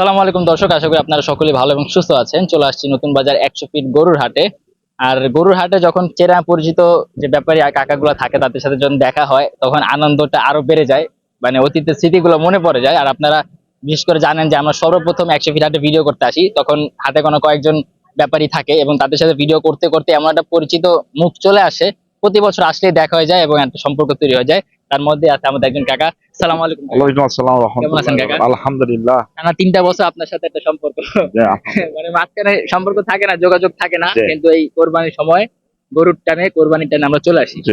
সালাম আলাইকুম দর্শক, আশা করি আপনারা সকলে ভালো এবং সুস্থ আছেন। চলে আসছি নতুন বাজার একশো ফিট গরুর হাটে। আর গরুর হাটে যখন চেনা পরিচিত যে ব্যাপারী কাকাগুলো থাকে, তাদের সাথে যখন দেখা হয়, তখন আনন্দটা আরও বেড়ে যায়। মানে অতীতের স্মৃতিগুলো মনে পড়ে যায়। আর আপনারা বিশেষ করে জানেন যে আমরা সর্বপ্রথম একশো ফিট হাটে ভিডিও করতে আসি। তখন হাতে কোনো কয়েকজন ব্যাপারী থাকে এবং তাদের সাথে ভিডিও করতে করতে এমন একটা পরিচিত মুখ চলে আসে। প্রতি বছর আসলেই দেখা হয়ে যায় এবং একটা সম্পর্ক তৈরি হয়ে যায়। তার মধ্যে আছে আমাদের একজন কাকা। সালাম আলাইকুম। ওয়ালাইকুম আসসালাম কেমন আছেন কাকা? আলহামদুলিল্লাহ। টানা তিনটা বছর আপনার সাথে একটা সম্পর্ক। মানে মাঝখানে সম্পর্ক থাকে না যোগাযোগ থাকে না কিন্তু এই কোরবানির সময় গরুর টানে কোরবানির টানে আমরা চলে আসি। জি।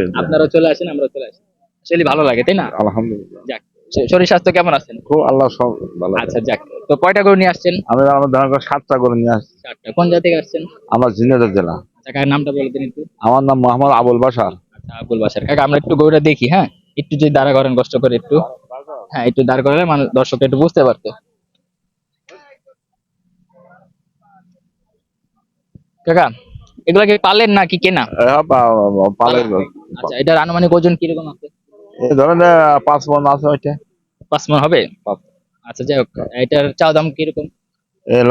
চলে আসেন আমরা চলে আসি। আসলে ভালো লাগে তাই না? আলহামদুলিল্লাহ। যাক শরীর স্বাস্থ্য কেমন আছেন? খুব আল্লাহ সব ভালো আচ্ছা যাক তো কয়টা গরু নিয়ে আসছেন? আমি আমার করি সাতটা করে নিয়ে আসছি। চারটা কোন জায়গা থেকে আসছেন? আমার ঝিনাইদহ জেলা। আচ্ছা কাকার নামটা বলে দিন একটু। আমার নাম মোহাম্মদ আবুল বাসার আচ্ছা আবুল বাসার কাকা আমরা একটু গরুটা দেখি হ্যাঁ? একটু যদি দাঁড়া করেন কষ্ট করে একটু। হ্যাঁ একটু দাঁড় করালে মানুষ দর্শক একটু বুঝতে পারতো। কাকা এগুলা কি পালেন না কি কেনা পালের আচ্ছা এটার আনুমানিক ওজন কীরকম আছে? ধরেন পাঁচ মন আছে ওইটা। পাঁচ মন হবে। আচ্ছা যাই হোক এটার চাও দাম কীরকম?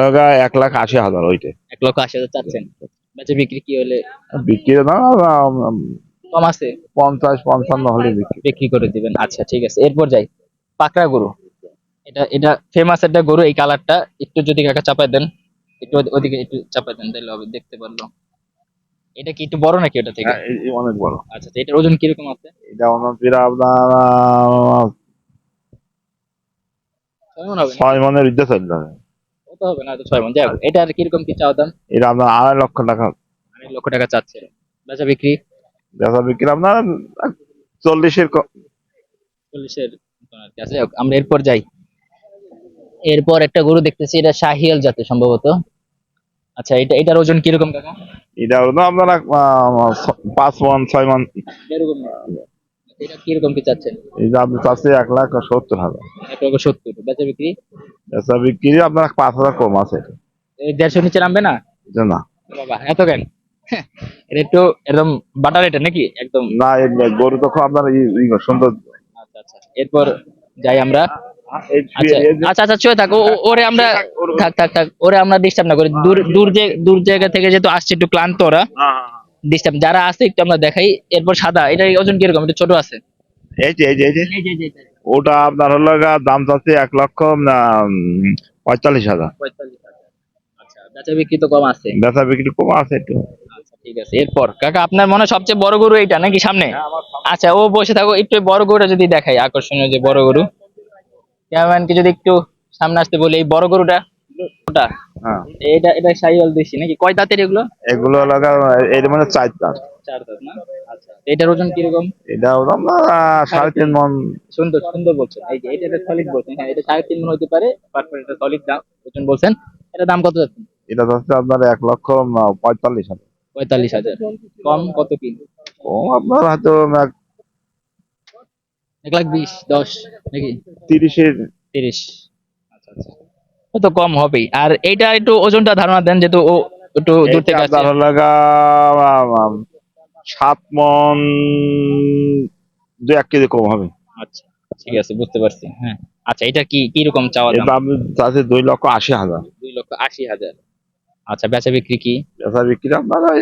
লগা এক লাখ আশি হাজার ওইটা। এক লক্ষ আশি হাজার চাচ্ছেন। বেচে বিক্রি কি হলে? বিক্রি না কম আছে? পঞ্চাশ পঞ্চান্ন হলে বিক্রি। বিক্রি করে দিবেন। আচ্ছা ঠিক আছে। এরপর যাই। পাকড়া গরু। এটা এটা ফেমাস একটা গরু। এই কালারটা একটু যদি কাকা চাপাই দেন একটু ওদি- ওদিকে একটু চাপাই দেন তাহলে হবে দেখতে পারল। এটা কি একটু বড় নাকি ওটা থেকে? হ্যাঁ, অনেক বড়। আচ্ছা তো এটার ওজন কীরকম আছে? এটা অন্য ফিরা আপনার ছয় মন মনের ইজ্জত চলতে হবে না ছয় মন। যাই হোক এটার কীরকম কি চাও দাম? এটা আপনার আড়াই লক্ষ টাকা। আড়াই লক্ষ টাকা চাচ্ছে। বেচা বিক্রি? বেচা বিক্রি আপনার চল্লিশের চল্লিশের আছে। আমরা এরপর যাই। এরপর একটা গরু দেখতেছি এটা শাহিয়াল জাতের সম্ভবত। আচ্ছা এটা এটার ওজন কীরকম কাকা? এটা আপনার পাঁচ মন ছয় মন। এরকম এটা কীরকম কি চাচ্ছেন? এটা আপনি চাচ্ছে এক লাখ সত্তর হাজার। এক লক্ষ সত্তর বেচা বিক্রি বেচা বিক্রি আপনার পাঁচ হাজার কম আছে। দেড়শো নিচে নামবে না? না। বাবা এত কেন? এটা একটু একদম বাটার এটা নাকি? একদম না গরু আপনার সুন্দর। আচ্ছা আচ্ছা। এরপর যাই আমরা। আচ্ছা আচ্ছা আচ্ছা থাক। ওরে আমরা থাক থাক থাক ওরে আমরা ডিস্টার্ব না করি। দূর দূর যে দূর জায়গা থেকে যেহেতু আসছে একটু ক্লান্ত ওরা। হ্যাঁ, হ্যাঁ, হ্যাঁ। ডিস্টার্ব যারা আছে একটু আমরা দেখাই। এরপর সাদা। এটা ওজন কীরকম? একটু ছোট আছে? এই যে এই যে ওটা আপনার হলো দাম চাচ্ছে এক লক্ষ উম, পঁয়তাল্লিশ হাজার। আচ্ছা বেচা বিক্রি তো কম আছে। বেচা বিক্রি কম আছে একটু। ঠিক আছে এরপর কাকা আপনার মনে হয় সবচেয়ে বড় গরু এইটা নাকি সামনে? আচ্ছা ও বসে থাকো একটু বড় গরুটা যদি দেখাই আকর্ষণীয় যে বড় গরু। ক্যামেরাম্যানকে যদি একটু সামনে আসতে বলি এই বড় গরুটা ওটা হ্যাঁ। এটা এটা সাইওয়াল দেশি নাকি? কয় দাঁতের এগুলো? এগুলো হলো গা এর মানে চার তার চার দাঁত না? আচ্ছা এটার ওজন কীরকম? এটা আপনার সাড়ে তিন মন। সুন্দর সুন্দর বলছেন। এই যে এটা সলিড বলছেন হ্যাঁ এটা সাড়ে তিন মন হতে পারে তারপর এটা সলিড দাম ওজন বলছেন এটা দাম কত যাচ্ছে? এটা চাচ্ছে আপনার এক লক্ষ পঁয়তাল্লিশ হাজার। পঁয়তাল্লিশ হাজার। কম কত কি? কম আপনার হয়তো এক লাখ বিশ দশ নাকি? তিরিশের তিরিশ। আচ্ছা আচ্ছা। তো কম হবেই। আর এইটা একটু ওজনটা ধারণা দেন যেহেতু ও একটু দূর থেকে আসছে। আপনার হলো গা, আম, আম, সাত মন দু এক কেজি কম হবে। আচ্ছা ঠিক আছে বুঝতে পারছি। হ্যাঁ। আচ্ছা এটা কি কি রকম চাওয়া দাম? চাচ্ছে দুই লক্ষ আশি হাজার। দুই লক্ষ আশি হাজার। আচ্ছা বেচা বিক্রি কি? বেচা বিক্রি আপনার ওই,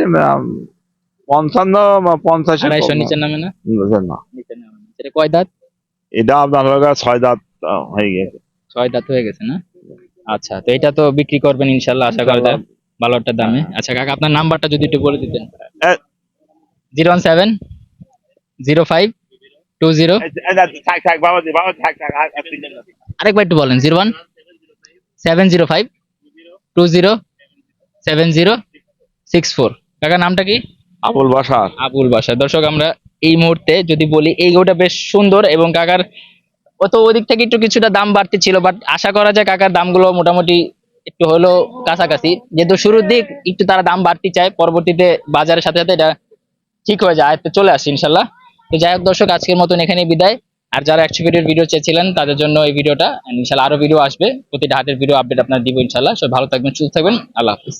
পঞ্চান্ন পঞ্চাশ আড়াইশো নিচে নামে না? না। নিচে নামে। কয় দাঁত? এটা আপনার ছয় দাঁত হয়ে গেছে। ছয় দাঁত হয়ে গেছে না? আচ্ছা তো এটা তো বিক্রি করবেন ইনশাল্লাহ আশা করা যায়। ভালো একটা দামে। আচ্ছা কাকা আপনার নাম্বারটা যদি একটু বলে দিতেন। Zero one seven zero five two zero. আরেকবার একটু বলেন zero one seven zero five two zero. Seven zero six four. কাকা নামটা কি? আবুল বাসার আবুল বাসা দর্শক আমরা এই মুহূর্তে যদি বলি এই গরুটা বেশ সুন্দর এবং কাকার ও তো ওদিক থেকে একটু কিছুটা দাম বাড়তি ছিল বাট আশা করা যায় কাকার দামগুলো মোটামুটি একটু হলো কাছাকাছি। যেহেতু শুরুর দিক একটু তারা দাম বাড়তি চায় পরবর্তীতে বাজারের সাথে সাথে এটা ঠিক হয়ে যায়। তো চলে আসি ইনশাল্লাহ। তো যাই হোক দর্শক আজকের মতন এখানেই বিদায়। আর যারা একশো ভিডিওর ভিডিও চেয়েছিলেন, তাদের জন্য এই ভিডিওটা ইনশাল্লাহ আরও ভিডিও আসবে। প্রতিটা হাতের ভিডিও আপডেট আপনার দিব ইনশাল্লাহ। সব ভালো থাকবেন, সুস্থ থাকবেন। আল্লাহ হাফিজ।